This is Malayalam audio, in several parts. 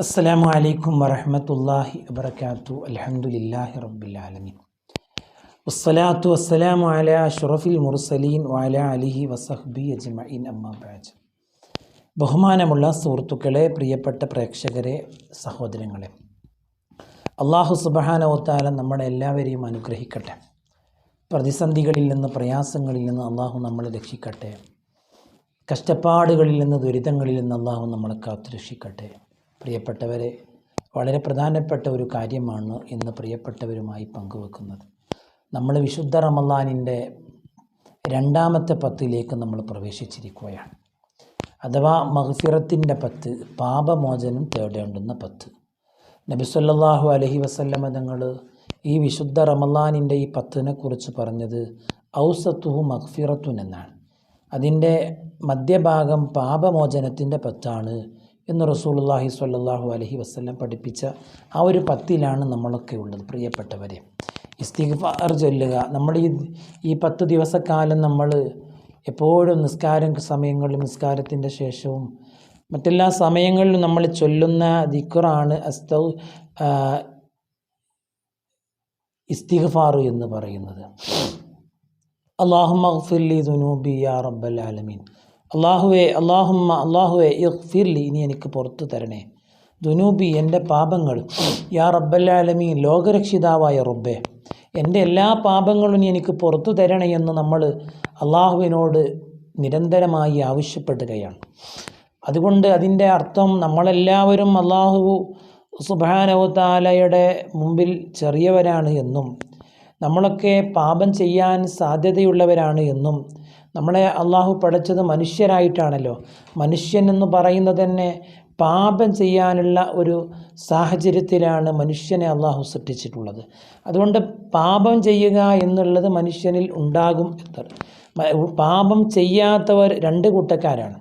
അസ്സലാമു അലൈക്കും വറഹ്മത്തുള്ളാഹി വബർക്കാത്തു അലഹമുല്ലാഹി റബ്ബിൽ ആലമീൻ. വസ്സലാത്തു വസ്സലാമു അല അഷ്റഫിൽ മുർസലീൻ വാല അലിഹി വസഹ്ബി അജ്മഈൻ. അമ്മാ ബഅദ്. ബഹുമാനമുള്ള സുഹൃത്തുക്കളെ പ്രിയപ്പെട്ട പ്രേക്ഷകരെ സഹോദരങ്ങളെ. അള്ളാഹു സുബഹാനവത്താല നമ്മുടെ എല്ലാവരെയും അനുഗ്രഹിക്കട്ടെ. പ്രതിസന്ധികളിൽ നിന്ന് പ്രയാസങ്ങളിൽ നിന്ന് അള്ളാഹു നമ്മളെ രക്ഷിക്കട്ടെ. കഷ്ടപ്പാടുകളിൽ നിന്ന് ദുരിതങ്ങളിൽ നിന്ന് അള്ളാഹു നമ്മളെ കാത്തു രക്ഷിക്കട്ടെ പ്രിയപ്പെട്ടവരെ വളരെ പ്രധാനപ്പെട്ട ഒരു കാര്യമാണ് ഇന്ന് പ്രിയപ്പെട്ടവരുമായി പങ്കുവെക്കുന്നത്. നമ്മൾ വിശുദ്ധ റമലാനിന്റെ രണ്ടാമത്തെ പത്തിലേക്ക് നമ്മൾ പ്രവേശിച്ചിരിക്കുകയാണ്. അഥവാ മഹഫിറത്തിന്റെ പത്ത് പാപമോചനം തേടേണ്ടുന്ന പത്ത്. നബി അലഹി അലൈഹി വസല്ലമ തങ്ങൾ ഈ വിശുദ്ധ റമലാനിന്റെ ഈ പത്തിനെക്കുറിച്ച് പറഞ്ഞത് ഔസത്തുഹു മഹ്ഫിറത്തുൻ എന്നാണ്. അതിന്റെ മധ്യഭാഗം പാപമോചനത്തിന്റെ പത്താണ് എന്ന് റസൂലുള്ളാഹി സ്വല്ലല്ലാഹു അലൈഹി വസല്ലം പഠിപ്പിച്ച ആ ഒരു പത്തിലാണ് നമ്മളൊക്കെ ഉള്ളത് പ്രിയപ്പെട്ടവരെ. ഇസ്തിഗ്ഫാർ ചൊല്ലുക. നമ്മൾ ഈ ഈ പത്ത് ദിവസക്കാലം നമ്മൾ എപ്പോഴും നിസ്കാരം സമയങ്ങളിലും നിസ്കാരത്തിന്റെ ശേഷവും മറ്റെല്ലാ സമയങ്ങളിലും നമ്മൾ ചൊല്ലുന്ന ദിക്കുറാണ് അസ്തൗ ഇസ്തിഗ്ഫാർ എന്ന് പറയുന്നത്. അള്ളാഹു ഗഫിർലി ദുനൂബി യാ റബ്ബൽ ആലമീൻ. അള്ളാഹുവെ അള്ളാഹുമ്മ അള്ളാഹുവെ ഇർഫിർലി ഇനി എനിക്ക് പുറത്തു തരണേ. ദുനൂബി എന്റെ പാപങ്ങൾ. യാ റബ്ബൽ ആലമീൻ ലോകരക്ഷിതാവായ റബ്ബെ എന്റെ എല്ലാ പാപങ്ങളും നീ എനിക്ക് പുറത്തു തരണേ എന്ന് നമ്മൾ അള്ളാഹുവിനോട് നിരന്തരമായി ആവശ്യപ്പെടുകയാണ്. അതുകൊണ്ട് അതിന്റെ അർത്ഥം നമ്മളെല്ലാവരും അള്ളാഹു സുബാനവതാലയുടെ മുമ്പിൽ ചെറിയവരാണ് എന്നും നമ്മളൊക്കെ പാപം ചെയ്യാൻ സാധ്യതയുള്ളവരാണ് എന്നും നമ്മളെ അള്ളാഹു പഠിച്ചത് മനുഷ്യരായിട്ടാണല്ലോ. മനുഷ്യൻ എന്ന് പറയുന്നത് തന്നെ പാപം ചെയ്യാനുള്ള ഒരു സാഹചര്യത്തിലാണ് മനുഷ്യനെ അള്ളാഹു സൃഷ്ടിച്ചിട്ടുള്ളത്. അതുകൊണ്ട് പാപം ചെയ്യുക എന്നുള്ളത് മനുഷ്യനിൽ ഉണ്ടാകും പാപം ചെയ്യാത്തവർ രണ്ട് കൂട്ടക്കാരാണ്.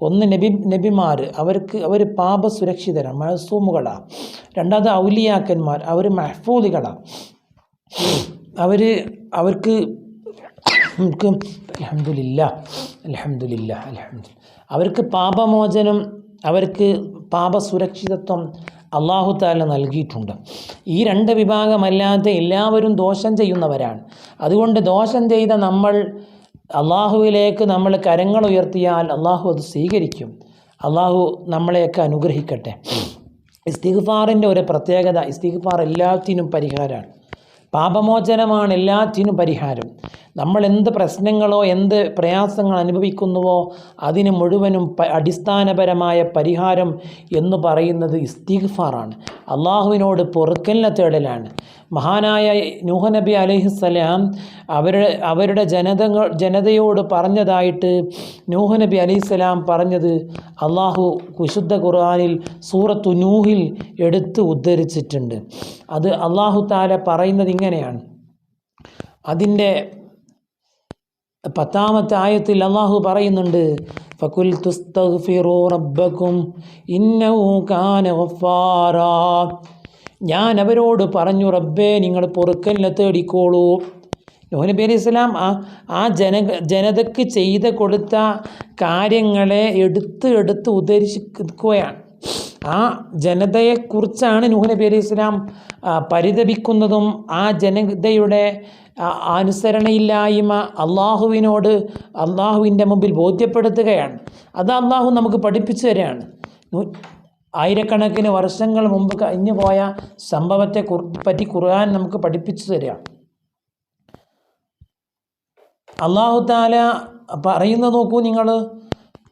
ഒന്ന് നബി നബിമാർ അവർക്ക് അവർ പാപ സുരക്ഷിതരാണ് മഴസൂമുകളാണ് രണ്ടാമത് ഔലിയാക്കന്മാർ അവർ മഹഫൂദികളാണ് അവർ അവർക്ക് അലഹമില്ല അലഹമില്ല അലഹമില്ല അവർക്ക് പാപമോചനം അവർക്ക് പാപസുരക്ഷിതത്വം അള്ളാഹു താല നൽകിയിട്ടുണ്ട്. ഈ രണ്ട് വിഭാഗമല്ലാതെ എല്ലാവരും ദോഷം ചെയ്യുന്നവരാണ്. അതുകൊണ്ട് ദോഷം ചെയ്ത നമ്മൾ അള്ളാഹുവിലേക്ക് നമ്മൾ കരങ്ങൾ ഉയർത്തിയാൽ അള്ളാഹു അത് സ്വീകരിക്കും. അള്ളാഹു നമ്മളെയൊക്കെ അനുഗ്രഹിക്കട്ടെ. ഇസ്തിഗ്ഫാറിന്റെ ഒരു പ്രത്യേകത ഇസ്തിഗ്ഫാർ എല്ലാത്തിനും പരിഹാരമാണ്. പാപമോചനമാണ് എല്ലാത്തിനും പരിഹാരം. നമ്മൾ എന്ത് പ്രശ്നങ്ങളോ എന്ത് പ്രയാസങ്ങൾ അനുഭവിക്കുന്നുവോ അതിന് മുഴുവനും അടിസ്ഥാനപരമായ പരിഹാരം എന്ന് പറയുന്നത് ഇസ്തിഗ്ഫാറാണ്. അള്ളാഹുവിനോട് പൊറുക്കലിനെ തേടലാണ്. മഹാനായ നൂഹ നബി അലഹിസ്സലാം അവരുടെ അവരുടെ ജനതകൾ ജനതയോട് പറഞ്ഞതായിട്ട് നൂഹ നബി അലൈഹിസ്സലാം പറഞ്ഞത് അള്ളാഹു വിശുദ്ധ ഖുർആാനിൽ സൂറത്തു നൂഹിൽ എടുത്ത് ഉദ്ധരിച്ചിട്ടുണ്ട്. അത് അള്ളാഹു താല പറയുന്നത് ഇങ്ങനെയാണ്. അതിന്റെ പത്താമത്തെ ആയത്തിൽ അള്ളാഹു പറയുന്നുണ്ട് ഫകുൽ റബ്ബക്കും ഇന്നഹു കാന ഗഫാറ ഞാൻ അവരോട് പറഞ്ഞു റബ്ബേ നിങ്ങൾ പൊറുക്കലിനെ തേടിക്കോളൂ. നബി അലൈഹി സ്വലാം ആ ആ ജന ജനതയ്ക്ക് ചെയ്ത് കൊടുത്ത കാര്യങ്ങളെ എടുത്ത് എടുത്ത് ഉദ്ധരിക്കുകയാണ് ആ ജനതയെക്കുറിച്ചാണ് നൂഹ് നബി അലൈഹി സ്വലാം പരിതപിക്കുന്നതും ആ ജനതയുടെ അനുസരണയില്ലായ്മ അള്ളാഹുവിനോട് അള്ളാഹുവിന്റെ മുമ്പിൽ ബോധ്യപ്പെടുത്തുകയാണ്. അത് അള്ളാഹു നമുക്ക് പഠിപ്പിച്ചു തരികയാണ്. ആയിരക്കണക്കിന് വർഷങ്ങൾ മുമ്പ് കഴിഞ്ഞു പോയ സംഭവത്തെ പറ്റി ഖുർആൻ നമുക്ക് പഠിപ്പിച്ചു തരിക. അള്ളാഹു താല പറയുന്നത് നോക്കൂ നിങ്ങൾ.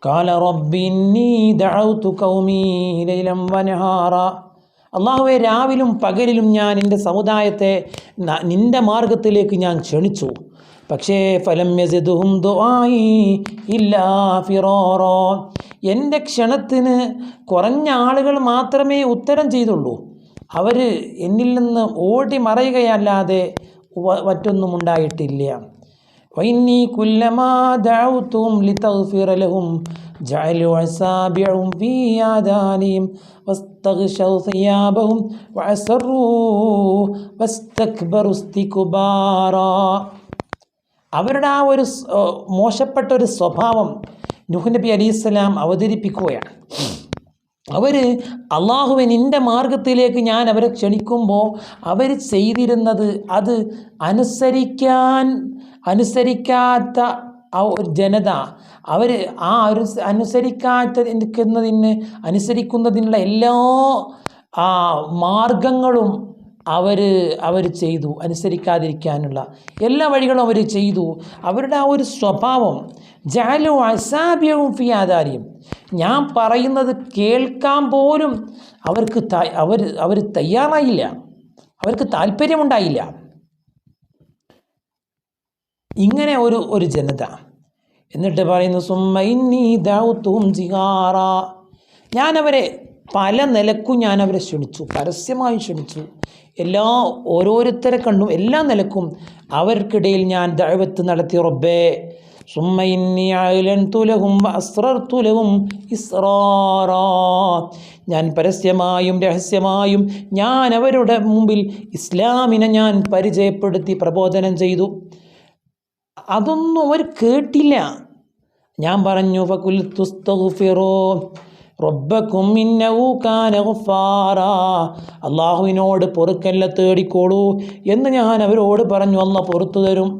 കാല റബ്ബിന്നീ ദഅൗതു ഖൗമീ ലൈലം വനഹാറ അള്ളാഹുവെ രാവിലും പകലിലും ഞാൻ എന്റെ സമുദായത്തെ നിന്റെ മാർഗത്തിലേക്ക് ഞാൻ ക്ഷണിച്ചു. പക്ഷേ ഫലം യസിദുഹും ഇല്ലാ ഫിറോറോ. എന്റെ ക്ഷണത്തിന് കുറഞ്ഞ ആളുകൾ മാത്രമേ ഉത്തരം ചെയ്തുള്ളൂ. അവർ എന്നിൽ നിന്ന് ഓടി മറയുകയല്ലാതെ മറ്റൊന്നും ഉണ്ടായിട്ടില്ല. وإني كلما دعوتهم لتغفر لهم جعلوا أصابعهم في آذانهم واستغشوا ثيابهم وعسروا واستكبروا استكبارا അവരുടെ ആ ഒരു മോശപ്പെട്ട ഒരു സ്വഭാവം നുഹ് നബി അലി ഇസ്ലാം അവതരിപ്പിക്കുകയാണ് അവർ അള്ളാഹുവെ നിന്റെ മാർഗത്തിലേക്ക് ഞാൻ അവരെ ക്ഷണിക്കുമ്പോൾ അവർ ചെയ്തിരുന്നത് അത് അനുസരിക്കാൻ അനുസരിക്കാത്ത ആ ഒരു ജനത അവർ ആ ഒരു അനുസരിക്കാത്ത നിൽക്കുന്നതിന് അനുസരിക്കുന്നതിനുള്ള എല്ലാ മാർഗങ്ങളും അവർ അവർ ചെയ്തു അനുസരിക്കാതിരിക്കാനുള്ള എല്ലാ വഴികളും അവർ ചെയ്തു. അവരുടെ ആ ഒരു സ്വഭാവം ജാലു അസാബ്യവും ഫിയാദാരിയും ഞാൻ പറയുന്നത് കേൾക്കാൻ പോലും അവർക്ക് അവർ അവർ തയ്യാറായില്ല. അവർക്ക് താല്പര്യമുണ്ടായില്ല. ഇങ്ങനെ ഒരു ഒരു ജനത. എന്നിട്ട് പറയുന്നു സുമ്മൈന്നീ ദൗത്തും ജിഹാറ. ഞാനവരെ പല നിലക്കും ഞാൻ അവരെ ക്ഷണിച്ചു പരസ്യമായി ക്ഷണിച്ചു. എല്ലാ ഓരോരുത്തരെ കണ്ടും എല്ലാ നിലക്കും അവർക്കിടയിൽ ഞാൻ ദഴവത്ത് നടത്തി റബ്ബേ. സുമ്മൈന്നി അസ്രർത്തുലവും ഇസ്രാറാ ഞാൻ പരസ്യമായും രഹസ്യമായും ഞാൻ അവരുടെ മുമ്പിൽ ഇസ്ലാമിനെ ഞാൻ പരിചയപ്പെടുത്തി പ്രബോധനം ചെയ്തു. അതൊന്നും അവർ കേട്ടില്ല. ഞാൻ പറഞ്ഞു ഫകുൽ തുസ്തഗ്ഫിറൂ റബ്ബക്കും അള്ളാഹുവിനോട് പൊറുക്കല്ല തേടിക്കോളൂ എന്ന് ഞാൻ അവരോട് പറഞ്ഞു അല്ല പുറത്തു തരും.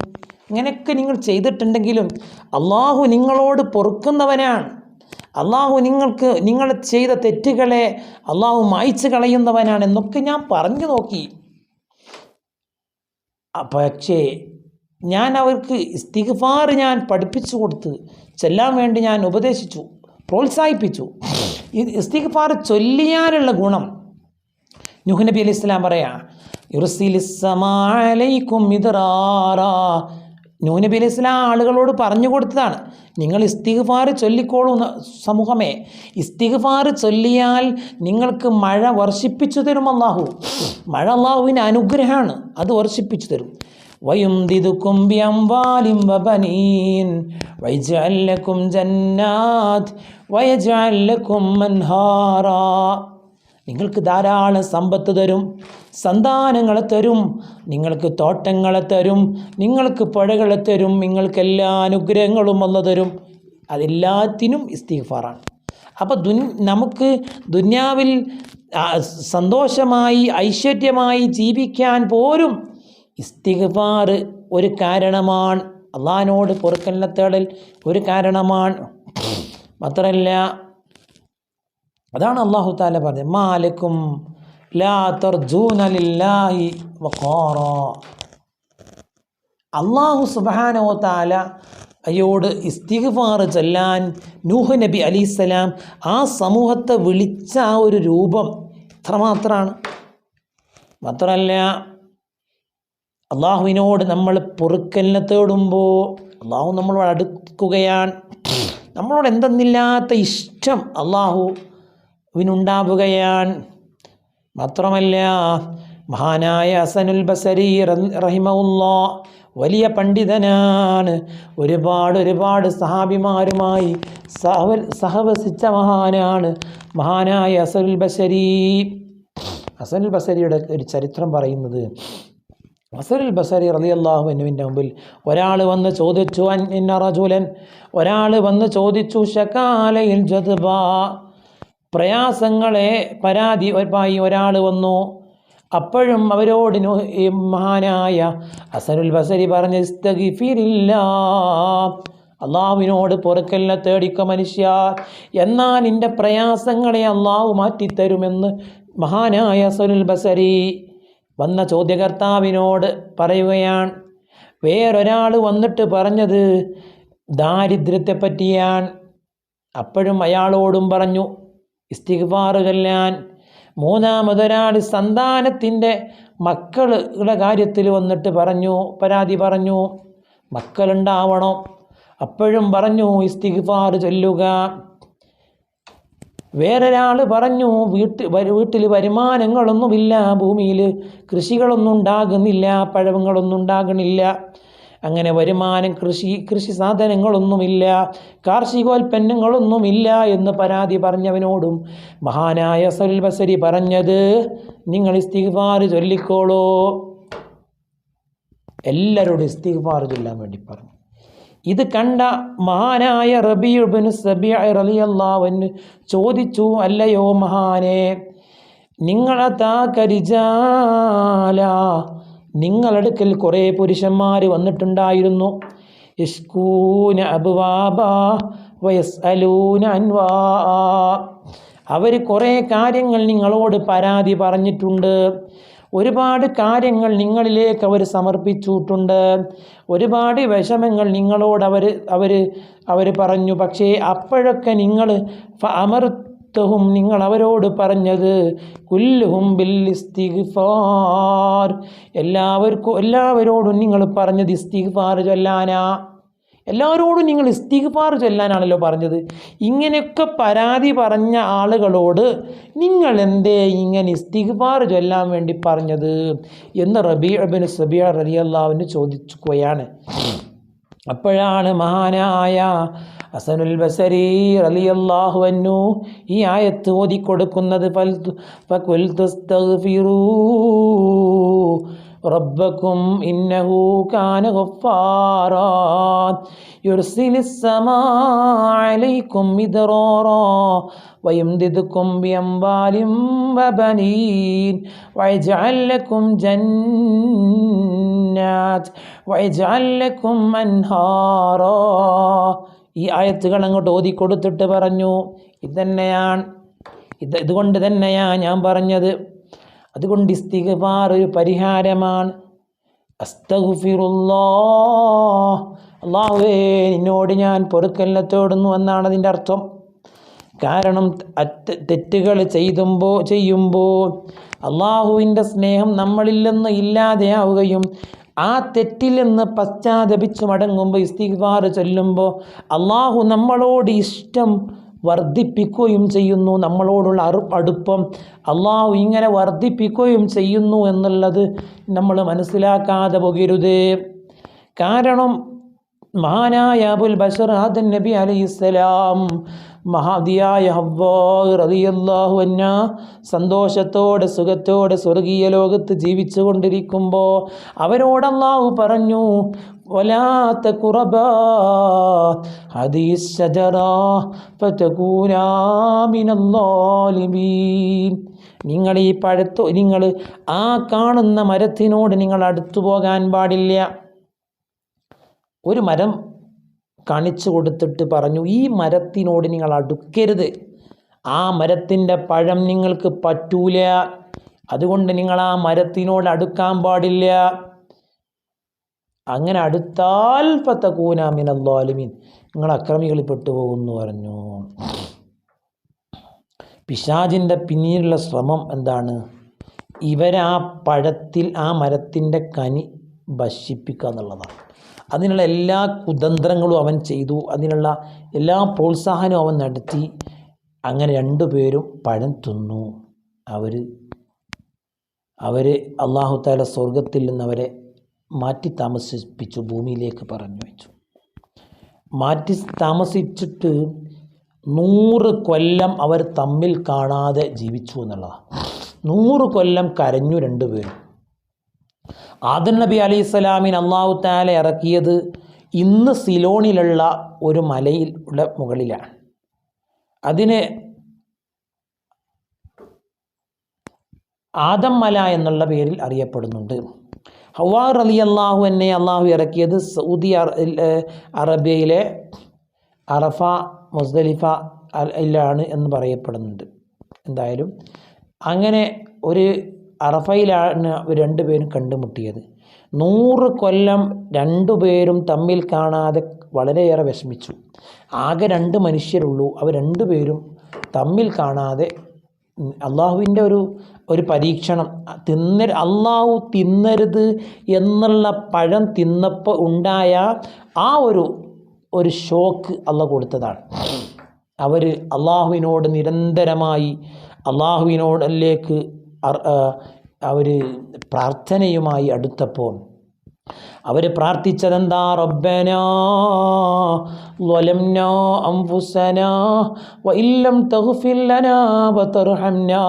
ഇങ്ങനെയൊക്കെ നിങ്ങൾ ചെയ്തിട്ടുണ്ടെങ്കിലും അള്ളാഹു നിങ്ങളോട് പൊറുക്കുന്നവനാണ്. അള്ളാഹു നിങ്ങൾക്ക് നിങ്ങൾ ചെയ്ത തെറ്റുകളെ അള്ളാഹു മായ്ച്ചു കളയുന്നവനാണ് എന്നൊക്കെ ഞാൻ പറഞ്ഞു നോക്കി. പക്ഷേ ഞാൻ അവർക്ക് ഇസ്തിഗ്ഫാർ ഞാൻ പഠിപ്പിച്ചു കൊടുത്ത് ചെല്ലാൻ വേണ്ടി ഞാൻ ഉപദേശിച്ചു. പ്രോത്സാഹിപ്പിച്ചു. ഈ ഇസ്തിഗ്ഫാർ ചൊല്ലിയാലുള്ള ഗുണം. നുഹ് നബി അലൈഹി ഇസ്ലാം പറയാ യുർസിലിസ്സമാലൈക്കും മിദ്റാറാ. നൂഹ് നബി അലൈഹി ഇസ്ലാം ആളുകളോട് പറഞ്ഞു കൊടുത്തതാണ് നിങ്ങൾ ഇസ്തിഗ്ഫാർ ചൊല്ലിക്കോളൂ സമൂഹമേ. ഇസ്തിഗ്ഫാർ ചൊല്ലിയാൽ നിങ്ങൾക്ക് മഴ വർഷിപ്പിച്ചു തരും അള്ളാഹു മഴ അള്ളാഹുവിന്റെ അനുഗ്രഹമാണ് അത് വർഷിപ്പിച്ചു തരും. ويمددكم بأموال وبنين ويجعل لكم جنات ويجعل لكم أنهارا നിങ്ങൾക്ക് ധാരാളം സമ്പത്ത് തരും സന്താനങ്ങളെ തരും നിങ്ങൾക്ക് തോട്ടങ്ങളെ തരും നിങ്ങൾക്ക് പുഴകളെ തരും നിങ്ങൾക്ക് എല്ലാ അനുഗ്രഹങ്ങളും വന്നു തരും അതെല്ലാത്തിനും ഇസ്തിഗ്ഫാറാണ് അപ്പോൾ ദുൻ നമുക്ക് ദുന്യാവിൽ ആ, സന്തോഷമായി ഐശ്വര്യമായി ജീവിക്കാൻ പോലും ഇസ്തിഗ്ഫാർ ഒരു കാരണമാണ്. അള്ളഹാനോട് പൊറുക്കല്ല തേടൽ ഒരു കാരണമാണ്. മാത്രമല്ല അതാണ് അള്ളാഹു താല പറഞ്ഞത്. മാലക്കും ലാ അള്ളാഹു സുബാനോ താല അയോട് ഇസ്തിഗ്ഫാർ ചൊല്ലാൻ നൂഹ് നബി അലിസ്സലാം ആ സമൂഹത്തെ വിളിച്ച ആ ഒരു രൂപം ഇത്രമാത്രമാണ്. മാത്രമല്ല അള്ളാഹുവിനോട് നമ്മൾ പൊറുക്കലിനെ തേടുമ്പോൾ അള്ളാഹു നമ്മളോട് അടുക്കുകയാണ്. നമ്മളോട് എന്തെന്നില്ലാത്ത ഇഷ്ടം അള്ളാഹുവിനുണ്ടാവുകയാണ്. മാത്രമല്ല മഹാനായ ഹസനുൽ ബസരി റഹിമുല്ലാ വലിയ പണ്ഡിതനാണ്. ഒരുപാട് ഒരുപാട് സഹാബിമാരുമായി സഹ സഹവസിച്ച മഹാനാണ് മഹാനായ ഹസനുൽ ബസരി. ഹസനുൽ ബസരിയുടെ ഒരു ചരിത്രം പറയുന്നത് ഹസനുൽ ബസരി റളിയല്ലാഹു എന്നുവിന്റെ മുമ്പിൽ ഒരാൾ വന്ന് ചോദിച്ചു അന്യറജൂലൻ റജുലൻ? ഒരാൾ വന്ന് ചോദിച്ചു ഷക്കാലയിൽ ജദ്ബ പ്രയാസങ്ങളെ പരാതി പായി ഒരാൾ വന്നു. അപ്പോഴും അവരോട് മഹാനായ അസറുൽ ബസരി പറഞ്ഞ ഇസ്തഗിഫിരില്ലാ. അള്ളാഹുവിനോട് പൊറുക്കല്ല തേടിക്ക മനുഷ്യ. എന്നാൽ നിന്റെ പ്രയാസങ്ങളെ അള്ളാഹു മാറ്റിത്തരുമെന്ന് മഹാനായ അസറുൽ ബസരി വന്ന ചോദ്യകർത്താവിനോട് പറയുകയാണ് വേറൊരാൾ വന്നിട്ട് പറഞ്ഞത് ദാരിദ്ര്യത്തെ പറ്റിയാണ്. അപ്പോഴും അയാളോടും പറഞ്ഞു ഇസ്തിഗ്ഫാർ ചൊല്ലാൻ മൂന്നാമതൊരാൾ സന്താനത്തിന്റെ മക്കളുടെ കാര്യത്തിൽ വന്നിട്ട് പറഞ്ഞു പരാതി പറഞ്ഞു മക്കളുണ്ടാവണം. അപ്പോഴും പറഞ്ഞു ഇസ്തിഗ്ഫാർ ചൊല്ലുക. വേറൊരാൾ പറഞ്ഞു വീട്ടിൽ വീട്ടിൽ വരുമാനങ്ങളൊന്നുമില്ല ഭൂമിയിൽ കൃഷികളൊന്നും ഉണ്ടാകുന്നില്ല പഴവങ്ങളൊന്നും ഉണ്ടാകണില്ല. അങ്ങനെ വരുമാനം കൃഷി കൃഷി സാധനങ്ങളൊന്നുമില്ല കാർഷികോൽപ്പന്നങ്ങളൊന്നുമില്ല എന്ന് പരാതി പറഞ്ഞവനോടും മഹാനായ സലുൽ ബസരി പറഞ്ഞത് നിങ്ങൾ ഇസ്തിഗ്ഫാർ ചൊല്ലിക്കോളൂ. എല്ലാവരോടും ഇസ്തിഗ്ഫാർ ചൊല്ലാൻ വേണ്ടി പറഞ്ഞു. ഇത് കണ്ട മഹാനായ റബിയുബിന് സബിയ റലിയല്ലാവന് ചോദിച്ചു അല്ലയോ മഹാനെ നിങ്ങളെ താകരിജാല നിങ്ങളടുക്കൽ കുറേ പുരുഷന്മാർ വന്നിട്ടുണ്ടായിരുന്നു. ഇഷ്കൂന അബുവാബ വയസ് അലൂന അൻവാ. അവർ കുറേ കാര്യങ്ങൾ നിങ്ങളോട് പരാതി പറഞ്ഞിട്ടുണ്ട്. ഒരുപാട് കാര്യങ്ങൾ നിങ്ങളിലേക്ക് അവർ സമർപ്പിച്ചിട്ടുണ്ട്. ഒരുപാട് വിഷമങ്ങൾ നിങ്ങളോട് അവർ അവർ അവർ പറഞ്ഞു. പക്ഷേ അപ്പോഴൊക്കെ നിങ്ങൾ അമർത്തവും നിങ്ങൾ അവരോട് പറഞ്ഞത്. കുല്ലുഹും എല്ലാവർക്കും എല്ലാവരോടും നിങ്ങൾ പറഞ്ഞത് ഇസ്തിഗ്ഫാർ ചൊല്ലാനാ. എല്ലാവരോടും നിങ്ങൾ ഇസ്തിഗ്ഫാർ ചൊല്ലാനാണല്ലോ പറഞ്ഞത്. ഇങ്ങനെയൊക്കെ പരാതി പറഞ്ഞ ആളുകളോട് നിങ്ങൾ എന്തേ ഇങ്ങനെ ഇസ്തിഗ്ഫാർ ചൊല്ലാൻ വേണ്ടി പറഞ്ഞത്? എന്ന് റബീ അബിൻ സബിയ അള്ളാവിന് ചോദിക്കുകയാണ്. അപ്പോഴാണ് മഹാനായ ഹസനുൽ ബസരി അള്ളാഹു അൻഹു ഈ ആയത്ത് ഓതിക്കൊടുക്കുന്നത്. ربكم إنه كان غفارا يرسل السماء عليكم مدرارا ويمددكم بأموال وبنين ويجعل لكم جنات ويجعل لكم أنهارا ഈ ആയത്തുകൾ അങ്ങോട്ട് ഓതി കൊടുത്തിട്ട് പറഞ്ഞു ഇതന്നെയാണ് ഇത് ഇതുകൊണ്ട് തന്നെയാ ഞാൻ പറഞ്ഞത് അതുകൊണ്ട് ഇസ്തിഗ്ഫാർ ഒരു പരിഹാരമാണ്. അള്ളാഹുവേ നിന്നോട് ഞാൻ പൊറുക്കല്ല തേടുന്നു എന്നാണ് അതിന്റെ അർത്ഥം. കാരണം തെറ്റുകൾ ചെയ്തുമ്പോൾ ചെയ്യുമ്പോൾ അള്ളാഹുവിന്റെ സ്നേഹം നമ്മളിൽ നിന്ന് ഇല്ലാതെയാവുകയും ആ തെറ്റിൽ നിന്ന് പശ്ചാത്തപിച്ച് മടങ്ങുമ്പോൾ ഇസ്തിഗ്ഫാർ ചൊല്ലുമ്പോൾ അള്ളാഹു നമ്മളോട് ഇഷ്ടം വർദ്ധിപ്പിക്കുകയും ചെയ്യുന്നു. നമ്മളോടുള്ള അറു അടുപ്പം അള്ളാഹു ഇങ്ങനെ വർദ്ധിപ്പിക്കുകയും ചെയ്യുന്നു എന്നുള്ളത് നമ്മൾ മനസ്സിലാക്കാതെ പോകരുത്. കാരണം മഹാനായ അബുൽ ബഷർ ആദൻ നബി അലൈഹിസ്സലാം മഹാദിയായ ഹവ്വാഹു അന്ന സന്തോഷത്തോടെ സുഖത്തോടെ സ്വർഗീയ ലോകത്ത് ജീവിച്ചു കൊണ്ടിരിക്കുമ്പോൾ അവരോട് അള്ളാഹു പറഞ്ഞു വലാത്ത കുറബ ഹദീസ് നിങ്ങൾ ഈ പഴത്തോ നിങ്ങൾ ആ കാണുന്ന മരത്തിനോട് നിങ്ങൾ അടുത്തു പോകാൻ പാടില്ല. ഒരു മരം കാണിച്ചു കൊടുത്തിട്ട് പറഞ്ഞു ഈ മരത്തിനോട് നിങ്ങൾ അടുക്കരുത്. ആ മരത്തിന്റെ പഴം നിങ്ങൾക്ക് പറ്റൂല. അതുകൊണ്ട് നിങ്ങൾ ആ മരത്തിനോട് അടുക്കാൻ പാടില്ല. അങ്ങനെ അടുത്താൽ ഫത്തക്കൂനാമിനല്ലാലുമീൻ നിങ്ങൾ അക്രമികളിൽ പെട്ടുപോകുമെന്ന് പറഞ്ഞു. പിശാജിന്റെ പിന്നീടുള്ള ശ്രമം എന്താണ്? ഇവരാ പഴത്തിൽ ആ മരത്തിന്റെ കനി ഭക്ഷിപ്പിക്കുക എന്നുള്ളതാണ്. അതിനുള്ള എല്ലാ കുതന്ത്രങ്ങളും അവൻ ചെയ്തു. അതിനുള്ള എല്ലാ പ്രോത്സാഹനവും അവൻ നടത്തി. അങ്ങനെ രണ്ടു പേരും പഴം തിന്നു. അവർ അവർ അള്ളാഹു താല സ്വർഗത്തിൽ നിന്ന് അവരെ മാറ്റി താമസിപ്പിച്ചു ഭൂമിയിലേക്ക് പറഞ്ഞു വെച്ചു. മാറ്റി താമസിച്ചിട്ട് നൂറ് കൊല്ലം അവർ തമ്മിൽ കാണാതെ ജീവിച്ചു എന്നുള്ളതാണ്. നൂറ് കൊല്ലം കരഞ്ഞു രണ്ടുപേരും ആദൻ നബി അലി സ്വലാമിൻ അള്ളാഹു താല ഇറക്കിയത് ഇന്ന് സിലോണിലുള്ള ഒരു മലയിൽ ഉള്ള മുകളിലാണ്. അതിന് ആദം മല എന്നുള്ള പേരിൽ അറിയപ്പെടുന്നുണ്ട്. ഹവാർ അലി അള്ളാഹു എന്നെ അള്ളാഹു ഇറക്കിയത് സൗദി അറ- അറേബ്യയിലെ അറഫ മുസ്ദലിഫ ാണ് എന്ന് പറയപ്പെടുന്നുണ്ട്. എന്തായാലും അങ്ങനെ ഒരു അറഫയിലാണ് രണ്ടു രണ്ടുപേരും കണ്ടുമുട്ടിയത്. നൂറ് കൊല്ലം രണ്ടുപേരും തമ്മിൽ കാണാതെ വളരെയേറെ വിഷമിച്ചു. ആകെ രണ്ട് മനുഷ്യരുള്ളൂ. അവർ രണ്ടുപേരും തമ്മിൽ കാണാതെ അള്ളാഹുവിന്റെ ഒരു ഒരു പരീക്ഷണം. തിന്ന അള്ളാഹു തിന്നരുത് എന്നുള്ള പഴം തിന്നപ്പോൾ ഉണ്ടായ ആ ഒരു ഒരു ഷോക്ക് അള്ള കൊടുത്തതാണ്. അവർ അള്ളാഹുവിനോട് നിരന്തരമായി അള്ളാഹുവിനോടിലേക്ക് അവർ പ്രാർത്ഥനയുമായി അടുത്തപ്പോൾ അവർ പ്രാർത്ഥിച്ചതെന്താ റബ്ബനാ ظلمنا أنفسنا وإن لم تغفر لنا وترحمنا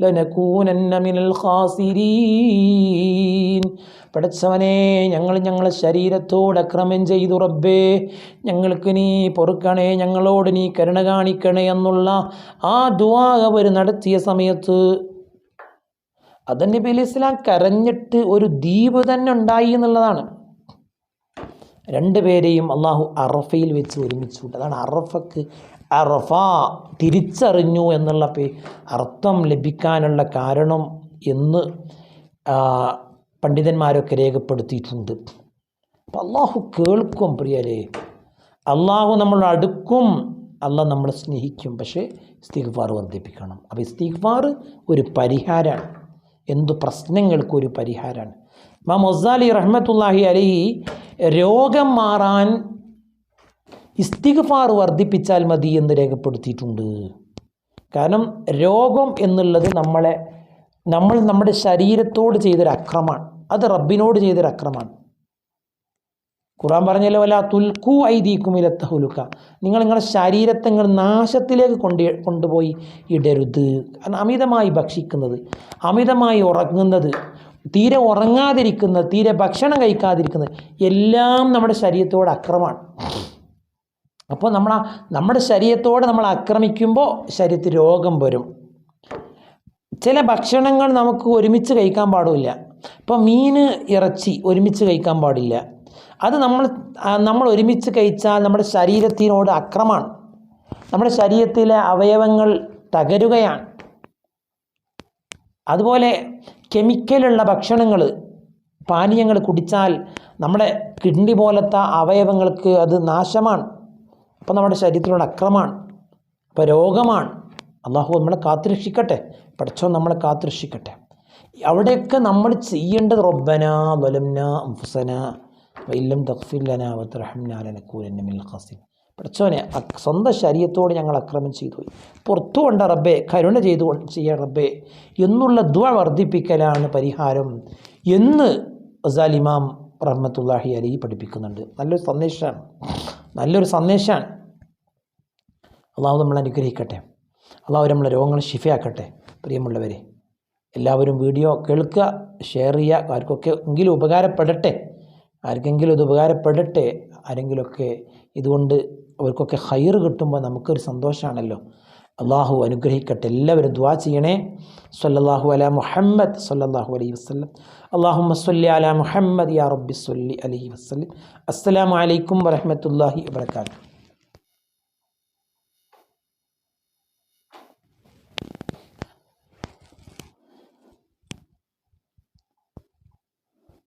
لنكونن من الخاسرين പടച്ചവനെ ഞങ്ങൾ ഞങ്ങളെ ശരീരത്തോട് അക്രമം ചെയ്തു റബ്ബേ ഞങ്ങൾക്ക് നീ പൊറുക്കണേ ഞങ്ങളോട് നീ കരുണ കാണിക്കണേ എന്നുള്ള ആ ദുആ അവർ നടത്തിയ സമയത്ത് അതൻ നബി അലൈഹി ഇസ്ലാം കരഞ്ഞിട്ട് ഒരു ദ്വീപ് തന്നെ ഉണ്ടായി എന്നുള്ളതാണ്. രണ്ടുപേരെയും അള്ളാഹു അറഫയിൽ വെച്ച് ഒരുമിച്ചു അതാണ് അറഫക്ക് അറഫ തിരിച്ചറിഞ്ഞു എന്നുള്ള പേ അർത്ഥം ലഭിക്കാനുള്ള കാരണം എന്ന് പണ്ഡിതന്മാരൊക്കെ രേഖപ്പെടുത്തിയിട്ടുണ്ട്. അപ്പം അള്ളാഹു കേൾക്കും പ്രിയരെ. അള്ളാഹു നമ്മൾ അടുക്കും. അള്ളാഹ് നമ്മളെ സ്നേഹിക്കും. പക്ഷേ ഇസ്തിഗ്ഫാർ വർദ്ധിപ്പിക്കണം. അപ്പോൾ ഇസ്തിഗ്ഫാർ ഒരു പരിഹാരമാണ്. എന്തു പ്രശ്നങ്ങൾക്കും ഒരു പരിഹാരമാണ് മാ മൊസാലി റഹ്മത്തുല്ലാഹി അലി രോഗം മാറാൻ ഇസ്തിഗ്ഫാർ വർദ്ധിപ്പിച്ചാൽ മതി എന്ന് രേഖപ്പെടുത്തിയിട്ടുണ്ട്. കാരണം രോഗം എന്നുള്ളത് നമ്മളെ നമ്മൾ നമ്മുടെ ശരീരത്തോട് ചെയ്തൊരു അക്രമമാണ് അത് റബ്ബിനോട് ചെയ്തൊരു അക്രമമാണ് ഖുറാൻ പറഞ്ഞല്ലോ അല്ല തുൽക്കു ഐദീക്കുമിലത്തഹുലുക്ക നിങ്ങൾ നിങ്ങളുടെ ശരീരത്തെ നിങ്ങൾ നാശത്തിലേക്ക് കൊണ്ട് കൊണ്ടുപോയി ഇടരുത്. കാരണം അമിതമായി ഭക്ഷിക്കുന്നത് അമിതമായി ഉറങ്ങുന്നത് തീരെ ഉറങ്ങാതിരിക്കുന്നത് തീരെ ഭക്ഷണം കഴിക്കാതിരിക്കുന്നത് എല്ലാം നമ്മുടെ ശരീരത്തോട് അക്രമാണ് അപ്പോൾ നമ്മൾ നമ്മുടെ ശരീരത്തോട് നമ്മൾ ആക്രമിക്കുമ്പോൾ ശരീരത്തിൽ രോഗം വരും. ചില ഭക്ഷണങ്ങൾ നമുക്ക് ഒരുമിച്ച് കഴിക്കാൻ പാടില്ല. ഇപ്പോൾ മീൻ ഇറച്ചി ഒരുമിച്ച് കഴിക്കാൻ പാടില്ല. അത് നമ്മൾ നമ്മൾ ഒരുമിച്ച് കഴിച്ചാൽ നമ്മുടെ ശരീരത്തിനോട് അക്രമാണ് നമ്മുടെ ശരീരത്തിലെ അവയവങ്ങൾ തകരുകയാണ്. അതുപോലെ കെമിക്കലുള്ള ഭക്ഷണങ്ങൾ പാനീയങ്ങൾ കുടിച്ചാൽ നമ്മുടെ കിഡ്നി പോലത്തെ അവയവങ്ങൾക്ക് അത് നാശമാണ്. അപ്പോൾ നമ്മുടെ ശരീരത്തിനോട് അക്രമാണ് അപ്പോൾ രോഗമാണ്. അള്ളാഹു നമ്മളെ കാത്തുരക്ഷിക്കട്ടെ. പഠിച്ചോ നമ്മളെ കാത്തുരക്ഷിക്കട്ടെ. അവിടെയൊക്കെ നമ്മൾ ചെയ്യേണ്ടത് റൊബന വലംന അംഫുസന. വൈലം തഖ്ഫില്ലന വത്തറഹംനാലനക്കൂലന്ന മിൽ ഖാസിൻ പഠിച്ചോനെ സ്വന്തം ശരീരത്തോട് ഞങ്ങൾ അക്രമം ചെയ്തു പുറത്തു കൊണ്ട റബ്ബെ കരുണ ചെയ്തു ചെയ്യ റബ്ബെ എന്നുള്ള ദ്വ വർദ്ധിപ്പിക്കലാണ് പരിഹാരം എന്ന് ഇമാം റഹ്മത്തുല്ലാഹി അലി പഠിപ്പിക്കുന്നുണ്ട്. നല്ലൊരു സന്ദേശമാണ്. നല്ലൊരു സന്ദേശമാണ്. അള്ളാഹു നമ്മൾ അനുഗ്രഹിക്കട്ടെ. അള്ളാഹു നമ്മളെ രോഗങ്ങൾ ശിഫയാക്കട്ടെ. പ്രിയമുള്ളവരെ എല്ലാവരും വീഡിയോ കേൾക്കുക ഷെയർ ചെയ്യുക. ആർക്കൊക്കെ എങ്കിലും ഉപകാരപ്പെടട്ടെ. ആർക്കെങ്കിലും ഇത് ഉപകാരപ്പെടട്ടെ ആരെങ്കിലുമൊക്കെ ഇതുകൊണ്ട് അവർക്കൊക്കെ ഹൈർ കിട്ടുമ്പോൾ നമുക്കൊരു സന്തോഷമാണല്ലോ. അള്ളാഹു അനുഗ്രഹിക്കട്ടെ എല്ലാവരും ദ്വാ ചെയ്യണേ. സല്ലല്ലാഹു അല മുഹമ്മദ് സല്ലല്ലാഹു അലൈഹി വസ്ലം അള്ളാഹു മസ്ല്ലി അല മുഹമ്മദ് യാ റബ്ബി സല്ലി അലൈഹി വസല്ലം. അസ്സലാമു അലൈക്കും വറഹ്മത്തുള്ളാഹി വബറകാതുഹു.